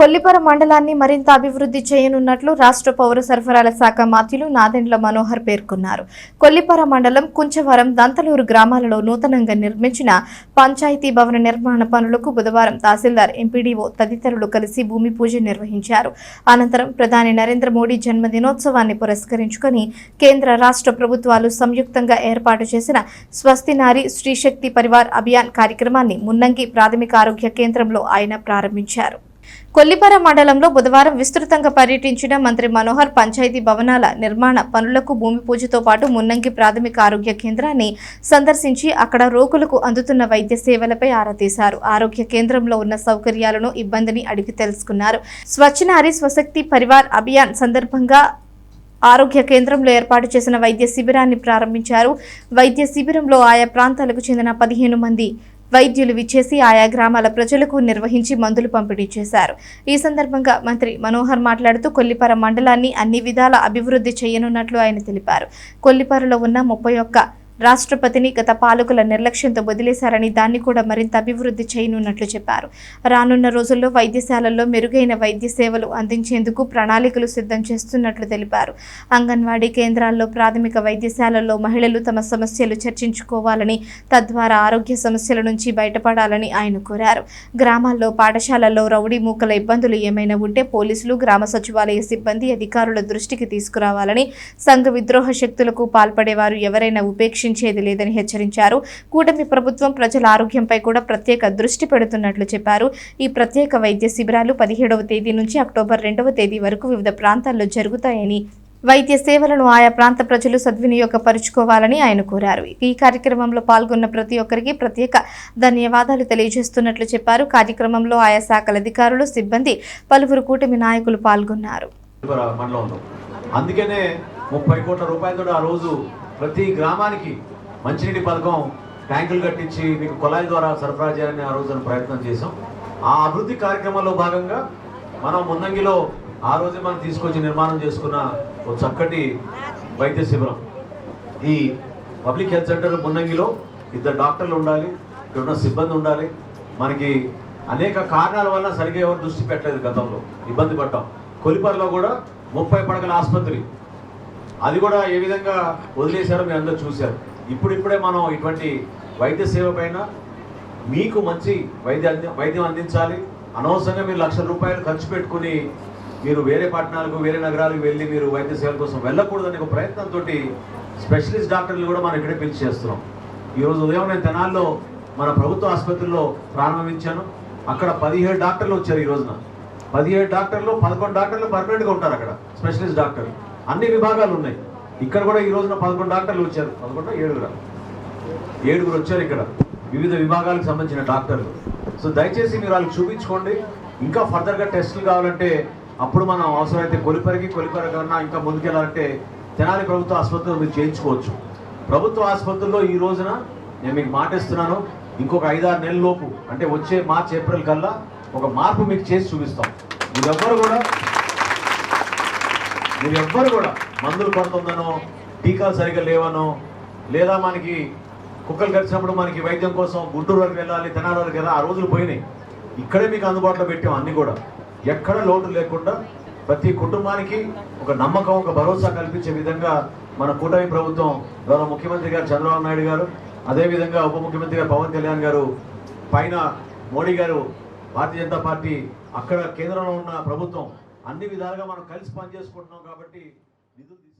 కొల్లిపర మండలాన్ని మరింత అభివృద్ధి చేయనున్నట్లు రాష్ట్ర పౌర సరఫరాల శాఖ మాత్యులు నాదెండ్ల మనోహర్ పేర్కొన్నారు. కొల్లిపర మండలం కుంచవరం దంతలూరు గ్రామాలలో నూతనంగా నిర్మించిన పంచాయతీ భవన నిర్మాణ పనులకు బుధవారం తహసీల్దార్ ఎంపీడీఓ తదితరులు కలిసి భూమి పూజ నిర్వహించారు. అనంతరం ప్రధాని నరేంద్ర మోడీ జన్మదినోత్సవాన్ని పురస్కరించుకొని కేంద్ర రాష్ట్ర ప్రభుత్వాలు సంయుక్తంగా ఏర్పాటు చేసిన స్వస్తి నారి స్త్రీశక్తి పరివార్ అభియాన్ కార్యక్రమాన్ని మున్నంగి ప్రాథమిక ఆరోగ్య కేంద్రంలో ఆయన ప్రారంభించారు. కొల్లిపర మండలంలో బుధవారం విస్తృతంగా పర్యటించిన మంత్రి మనోహర్ పంచాయతీ భవనాల నిర్మాణ పనులకు భూమి పూజతో పాటు మున్నంగి ప్రాథమిక ఆరోగ్య కేంద్రాన్ని సందర్శించి అక్కడ రోగులకు అందుతున్న వైద్య సేవలపై ఆరా తీశారు. ఆరోగ్య కేంద్రంలో ఉన్న సౌకర్యాలను ఇబ్బందిని అడిగి తెలుసుకున్నారు. స్వచ్ఛనారి స్వశక్తి పరివార్ అభియాన్ సందర్భంగా ఆరోగ్య కేంద్రంలో ఏర్పాటు చేసిన వైద్య శిబిరాన్ని ప్రారంభించారు. వైద్య శిబిరంలో ఆయా ప్రాంతాలకు చెందిన పదిహేను మంది వైద్యులు విచ్చేసి ఆయా గ్రామాల ప్రజలకు నిర్వహించి మందులు పంపిణీ చేశారు. ఈ సందర్భంగా మంత్రి మనోహర్ మాట్లాడుతూ కొల్లిపర మండలాన్ని అన్ని విధాల అభివృద్ధి చేయనున్నట్లు ఆయన తెలిపారు. కొల్లిపరలో ఉన్న ముప్పై ఒక్క రాష్ట్రపతిని గత పాలకుల నిర్లక్ష్యంతో వదిలేశారని దాన్ని కూడా మరింత అభివృద్ధి చేయనున్నట్లు చెప్పారు. రానున్న రోజుల్లో వైద్యశాలల్లో మెరుగైన వైద్య సేవలు అందించేందుకు ప్రణాళికలు సిద్ధం చేస్తున్నట్లు తెలిపారు. అంగన్వాడీ కేంద్రాల్లో ప్రాథమిక వైద్యశాలల్లో మహిళలు తమ సమస్యలు చర్చించుకోవాలని తద్వారా ఆరోగ్య సమస్యల నుంచి బయటపడాలని ఆయన కోరారు. గ్రామాల్లో పాఠశాలల్లో రౌడీ మూకల ఇబ్బందులు ఏమైనా ఉంటే పోలీసులు గ్రామ సచివాలయ సిబ్బంది అధికారుల దృష్టికి తీసుకురావాలని సంఘ విద్రోహ శక్తులకు పాల్పడేవారు ఎవరైనా ఉపేక్షించేది లేదని హెచ్చరించారు. కూటమి ప్రభుత్వం ప్రజల ఆరోగ్యంపై కూడా ప్రత్యేక దృష్టి పెడుతున్నట్లు చెప్పారు. ఈ ప్రత్యేక వైద్య శిబిరాలు పదిహేడవ తేదీ నుంచి అక్టోబర్ రెండవ తేదీ వరకు వివిధ ప్రాంతాల్లో జరుగుతాయని వైద్య సేవలను ఆయా ప్రాంత ప్రజలు సద్వినియోగపరుచుకోవాలని ఆయన కోరారు. ఈ కార్యక్రమంలో పాల్గొన్న ప్రతి ఒక్కరికి ప్రత్యేక ధన్యవాదాలు తెలియజేస్తున్నట్లు చెప్పారు. కార్యక్రమంలో ఆయా శాఖల అధికారులు సిబ్బంది పలువురు కూటమి నాయకులు పాల్గొన్నారు. అందుకనే ముప్పై కోట్ల రూపాయలతో ఆ రోజు ప్రతి గ్రామానికి మంచినీటి పథకం ట్యాంకులు కట్టించి మీకు కుళాయి ద్వారా సరఫరా చేయాలని ఆ రోజున ప్రయత్నం చేసాం ఆ అభివృద్ధి కార్యక్రమంలో భాగంగా మనం ముందంగిలో ఆ రోజు మనం తీసుకొచ్చి నిర్మాణం చేసుకున్న ఒక చక్కటి వైద్య శిబిరం. ఈ పబ్లిక్ హెల్త్ సెంటర్ ముందంగిలో ఇద్దరు డాక్టర్లు ఉండాలి ఇక్కడ ఉన్న సిబ్బంది ఉండాలి. మనకి అనేక కారణాల వల్ల సరిగ్గా ఎవరు దృష్టి పెట్టలేదు గతంలో. ఇబ్బంది పడ్డాం. కొలిపర్లో కూడా ముప్పై పడకల ఆసుపత్రి అది కూడా ఏ విధంగా వదిలేశారో మీరు అందరూ చూశారు. ఇప్పుడిప్పుడే మనం ఇటువంటి వైద్య సేవ పైన మీకు మంచి వైద్య వైద్యం అందించాలి. అనవసరంగా మీరు లక్ష రూపాయలు ఖర్చు పెట్టుకుని మీరు వేరే పట్టణాలకు వేరే నగరాలకు వెళ్ళి మీరు వైద్య సేవల కోసం వెళ్ళకూడదనే ఒక ప్రయత్నంతో స్పెషలిస్ట్ డాక్టర్లు కూడా మనం ఇక్కడే పిలిచి చేస్తున్నాం. ఈరోజు ఉదయం నేను తెనాల్లో మన ప్రభుత్వ ఆసుపత్రిలో ప్రారంభించాను అక్కడ పదిహేడు డాక్టర్లు వచ్చారు ఈ రోజున. పదిహేడు డాక్టర్లు పదకొండు డాక్టర్లు పర్మనెంట్గా ఉంటారు అక్కడ స్పెషలిస్ట్ డాక్టర్లు. అన్ని విభాగాలు ఉన్నాయి. ఇక్కడ కూడా ఈ రోజున పదకొండు డాక్టర్లు వచ్చారు. పదకొండు? ఏడుగురు? ఏడుగురు వచ్చారు ఇక్కడ. వివిధ విభాగాలకు సంబంధించిన డాక్టర్లు. సో దయచేసి మీరు వాళ్ళకి చూపించుకోండి. ఇంకా ఫర్దర్గా టెస్టులు కావాలంటే అప్పుడు మనం అవసరమైతే కొలిపరికి కొలిపర కన్నా ఇంకా ముందుకెళ్ళాలంటే తెనాలి ప్రభుత్వ ఆసుపత్రిలో మీరు చేయించుకోవచ్చు. ప్రభుత్వ ఆసుపత్రుల్లో ఈ రోజున నేను మీకు మాటిస్తున్నాను ఇంకొక ఐదారు నెలల లోపు అంటే వచ్చే మార్చ్ ఏప్రిల్ కల్లా ఒక మార్పు మీకు చేసి చూపిస్తాం. మీరెవ్వరు కూడా మీరు ఎవ్వరు కూడా మందులు పడుతుందనో టీకాలు సరిగ్గా లేవనో లేదా మనకి కుక్కలు కరిచినప్పుడు మనకి వైద్యం కోసం గుంటూరు వరకు వెళ్ళాలి తెనాలి వరకు వెళ్ళాలి ఆ రోజులు పోయినాయి. ఇక్కడే మీకు అందుబాటులో పెట్టాం అన్నీ కూడా. ఎక్కడ లోటు లేకుండా ప్రతి కుటుంబానికి ఒక నమ్మకం ఒక భరోసా కల్పించే విధంగా మన కూటమి ప్రభుత్వం గౌరవ ముఖ్యమంత్రి గారు చంద్రబాబు నాయుడు గారు అదేవిధంగా ఉప ముఖ్యమంత్రి గారు పవన్ కళ్యాణ్ గారు పైన మోడీ గారు భారతీయ జనతా పార్టీ అక్కడ కేంద్రంలో ఉన్న ప్రభుత్వం అన్ని విధాలుగా మనం కలిసి పనిచేసుకుంటున్నాం కాబట్టి నిధులు తీసుకు